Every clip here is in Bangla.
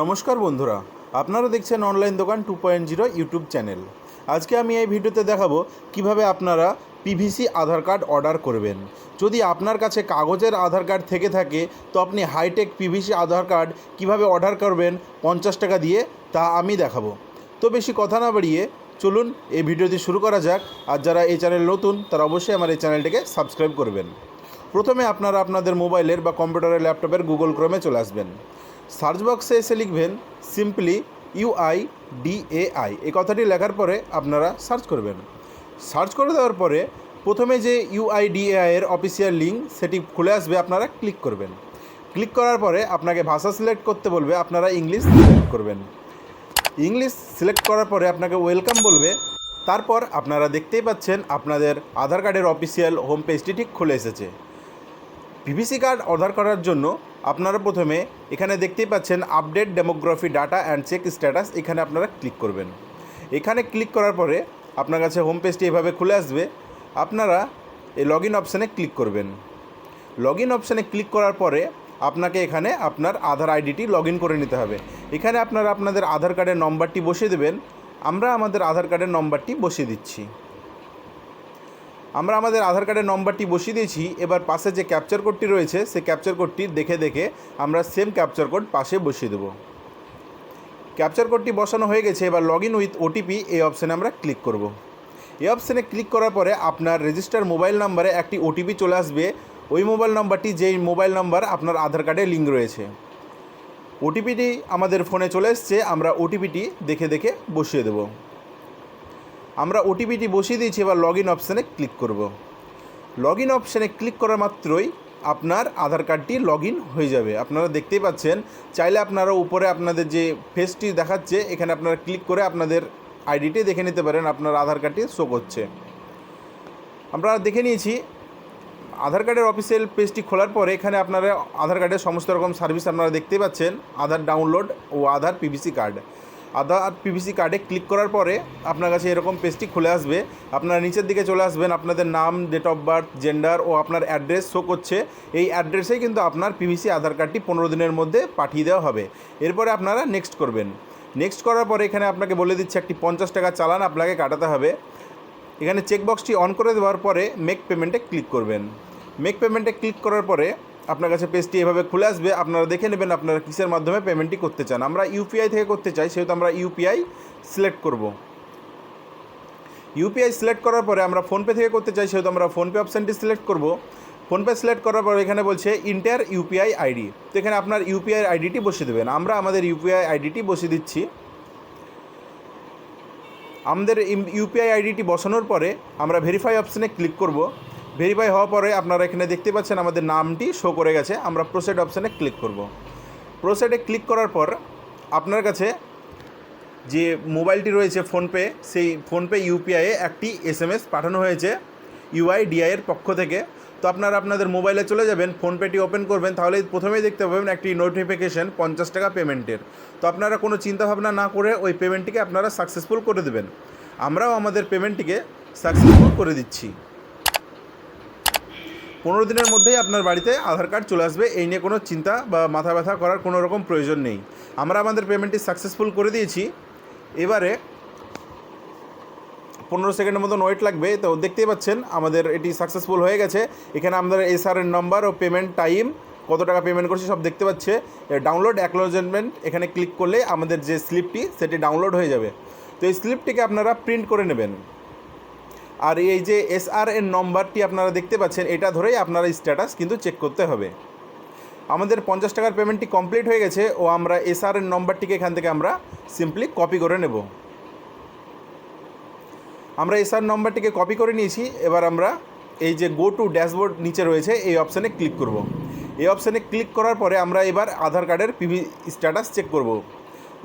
নমস্কার বন্ধুরা, আপনারা দেখছেন অনলাইন দোকান two point zero YouTube channel আজকে আমি এই ভিডিওতে দেখাবো কীভাবে আপনারা পিভিসি আধার কার্ড অর্ডার করবেন। যদি আপনার কাছে কাগজের আধার কার্ড থেকে থাকে, তো আপনি হাইটেক পিভিসি আধার কার্ড কীভাবে অর্ডার করবেন পঞ্চাশ টাকা দিয়ে, তা আমি দেখাবো। তো বেশি কথা না বাড়িয়ে চলুন এই ভিডিওটি শুরু করা যাক। আর যারা এই চ্যানেল নতুন, তারা অবশ্যই আমার এই চ্যানেলটিকে সাবস্ক্রাইব করবেন। প্রথমে আপনারা আপনাদের মোবাইলের বা কম্পিউটারের ল্যাপটপের গুগল ক্রোমে চলে আসবেন। সার্চ বক্সে এসে লিখবেন সিম্পলি ইউআই ডিএআই এই কথাটি লেখার পরে আপনারা সার্চ করবেন। সার্চ করে দেওয়ার পরে প্রথমে যে ইউআইডিএআই এর অফিসিয়াল লিঙ্ক, সেটি খুলে আসবে, আপনারা ক্লিক করবেন। ক্লিক করার পরে আপনাকে ভাষা সিলেক্ট করতে বলবে, আপনারা ইংলিশ সিলেক্ট করবেন। ইংলিশ সিলেক্ট করার পরে আপনাকে ওয়েলকাম বলবে। তারপর আপনারা দেখতেই পাচ্ছেন আপনাদের আধার কার্ডের অফিসিয়াল হোম পেজটি ঠিক খুলে এসেছে। পিভিসি কার্ড অর্ডার করার জন্য আপনারা প্রথমে এখানে দেখতেই পাচ্ছেন update demography data and check status এখানে আপনারা ক্লিক করবেন। এখানে ক্লিক করার পরে আপনার কাছে হোম পেজটি এভাবে খুলে আসবে। আপনারা এই লগ ইন অপশানে ক্লিক করবেন। লগ ইন অপশানে ক্লিক করার পরে আপনাকে এখানে আপনার আধার আইডিটি লগ ইন করে নিতে হবে। এখানে আপনারা আপনাদের আধার কার্ডের নম্বরটি বসিয়ে দেবেন। আমরা আমাদের আধার কার্ডের নম্বরটি বসিয়ে দিচ্ছি। আমরা আমাদের আধার কার্ডের নম্বরটি বসিয়ে দিয়েছি। এবার পাশে যে ক্যাপচার কোডটি রয়েছে, সেই ক্যাপচার কোডটি দেখে দেখে আমরা সেম ক্যাপচার কোড পাশে বসিয়ে দেবো। ক্যাপচার কোডটি বসানো হয়ে গেছে, এবার লগ ইন উইথ ওটিপি এই অপশানে আমরা ক্লিক করব। এই অপশানে ক্লিক করার পরে আপনার রেজিস্টার মোবাইল নাম্বারে একটি ওটিপি চলে আসবে। ওই মোবাইল নাম্বারটি যেই মোবাইল নাম্বার আপনার আধার কার্ডে লিঙ্ক রয়েছে। ওটিপিটি আমাদের ফোনে চলে এসছে, আমরা ওটিপিটি দেখে দেখে বসিয়ে দেবো। আমরা ওটিপিটি বসিয়ে দিয়েছি, এবার লগ ইন অপশানে ক্লিক করব। লগ ইন অপশানে ক্লিক করা মাত্রই আপনার আধার কার্ডটি লগ ইন হয়ে যাবে। আপনারা দেখতেই পাচ্ছেন, চাইলে আপনারা উপরে আপনাদের যে ফেসটি দেখাচ্ছে, এখানে আপনারা ক্লিক করে আপনাদের আইডিটি দেখে নিতে পারেন, আপনার আধার কার্ডটি শো করছে। আমরা দেখে নিয়েছি, আধার কার্ডের অফিসিয়াল পেজটি খোলার পরে এখানে আপনারা আধার কার্ডের সমস্ত রকম সার্ভিস আপনারা দেখতে পাচ্ছেন, আধার ডাউনলোড ও Aadhaar PVC card Aadhaar PVC কার্ডে ক্লিক করার পরে আপনার কাছে এরকম পেজটি খুলে আসবে। আপনারা নিচের দিকে চলে আসবেন, আপনাদের নাম ডেট অফ বার্থ জেন্ডার ও আপনার অ্যাড্রেস শো করছে। এই অ্যাড্রেসেই কিন্তু আপনার পিভিসি আধার কার্ডটি পনেরো দিনের মধ্যে পাঠিয়ে দেওয়া হবে। এরপরে আপনারা নেক্সট করবেন। নেক্সট করার পরে এখানে আপনাকে বলে দিচ্ছে একটি পঞ্চাশ টাকা চালান আপনাকে কাটাতে হবে। এখানে চেকবক্সটি অন করে দেওয়ার পরে মেক পেমেন্টে ক্লিক করবেন। মেক পেমেন্টে ক্লিক করার পরে আপনার কাছে পেজটি এভাবে খুলে আসবে, আপনারা দেখে নেবেন আপনারা কিসের মাধ্যমে পেমেন্টটি করতে চান। আমরা ইউপিআই থেকে করতে চাই, সেহেতু আমরা ইউপিআই সিলেক্ট করব। ইউপিআই সিলেক্ট করার পরে আমরা ফোনপে থেকে করতে চাই, সেহেতু আমরা ফোনপে অপশানটি সিলেক্ট করব। ফোনপে সিলেক্ট করার পর এখানে বলছে ইন্টার ইউপিআই আইডি তো এখানে আপনার ইউপিআই আইডিটি বসিয়ে দেবেন। আমরা আমাদের ইউপিআই আইডিটি বসিয়ে দিচ্ছি। আমাদের ইউপিআই আইডিটি বসানোর পরে আমরা ভেরিফাই অপশানে ক্লিক করব। ভেরিফাই হওয়ার পরে আপনারা এখানে দেখতে পাচ্ছেন আমাদের নামটি শো করে গেছে। আমরা প্রোসেড অপশানে ক্লিক করব। প্রোসেডে ক্লিক করার পর আপনার কাছে যে মোবাইলটি রয়েছে ফোনপে, সেই ফোনপে ইউপিআইয়ে একটি এস এম এস পাঠানো হয়েছে ইউআইডিআই এর পক্ষ থেকে। তো আপনারা আপনাদের মোবাইলে চলে যাবেন, ফোনপেটি ওপেন করবেন তাহলে প্রথমেই দেখতে পাবেন একটি নোটিফিকেশন পঞ্চাশ টাকা পেমেন্টের। তো আপনারা কোনো চিন্তাভাবনা না করে ওই পেমেন্টটিকে আপনারা সাকসেসফুল করে দেবেন। আমরাও আমাদের পেমেন্টটিকে সাকসেসফুল করে দিচ্ছি। পনেরো দিনের মধ্যেই আপনার বাড়িতে আধার কার্ড চলে আসবে। এই নিয়ে কোনো চিন্তা বা মাথা ব্যথা করার কোনো রকম প্রয়োজন নেই। আমরা আমাদের পেমেন্টটি সাকসেসফুল করে দিয়েছি। এবারে পনেরো সেকেন্ডের মতন ওয়েট লাগবে। তো দেখতেই পাচ্ছেন, আমাদের এটি সাকসেসফুল হয়ে গেছে। এখানে আমাদের এসআরের নম্বর ও পেমেন্ট টাইম কত টাকা পেমেন্ট করছে সব দেখতে পাচ্ছে। ডাউনলোড অ্যাকনোলজমেন্ট এখানে ক্লিক করলে আমাদের যে স্লিপটি সেটি ডাউনলোড হয়ে যাবে। তো এই স্লিপটিকে আপনারা প্রিন্ট করে নেবেন। আর এই যে এসআর এর নম্বরটি আপনারা দেখতে পাচ্ছেন, এটা ধরেই আপনারা স্ট্যাটাস কিন্তু চেক করতে হবে। আমাদের পঞ্চাশ টাকার পেমেন্টটি কমপ্লিট হয়ে গেছে, ও আমরা এসআর এর নম্বরটিকে এখান থেকে আমরা সিম্পলি কপি করে নেব। আমরা এসআর নম্বরটিকে কপি করে নিয়েছি, এবার আমরা এই যে গো টু ড্যাশবোর্ড নিচে রয়েছে, এই অপশানে ক্লিক করব। এই অপশানে ক্লিক করার পরে আমরা এবার আধার কার্ডের পিভি স্ট্যাটাস চেক করব।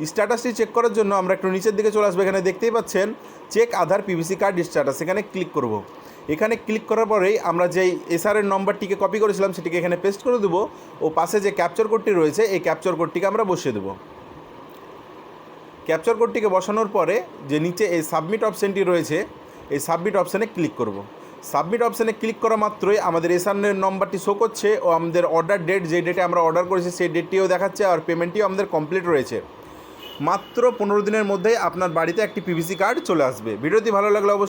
স্ট্যাটাসটি চেক করার জন্য আমরা একটু নিচের দিকে চলে আসব। এখানে দেখতেই পাচ্ছেন check Aadhaar PVC card status এখানে ক্লিক করব। এখানে ক্লিক করার পরেই আমরা যেই এসআরের নম্বরটিকে কপি করেছিলাম, সেটিকে এখানে পেস্ট করে দেবো। ও পাশে যে ক্যাপচার কোডটি রয়েছে, এই ক্যাপচার কোডটিকে আমরা বসিয়ে দেবো। ক্যাপচার কোডটিকে বসানোর পরে যে নিচে এই সাবমিট অপশানটি রয়েছে, এই সাবমিট অপশানে ক্লিক করব। সাবমিট অপশানে ক্লিক করা মাত্রই আমাদের এসানের নম্বরটি শো করছে ও আমাদের অর্ডার ডেট যে ডেটে আমরা অর্ডার করেছি, সেই ডেটটিও দেখাচ্ছে আর পেমেন্টটিও আমাদের কমপ্লিট রয়েছে। মাত্র পনেরো দিনের মধ্যে আপনার বাড়িতে একটি পিভিসি কার্ড চলে আসবে। ভিডিওটি ভালো লাগলে অবশ্যই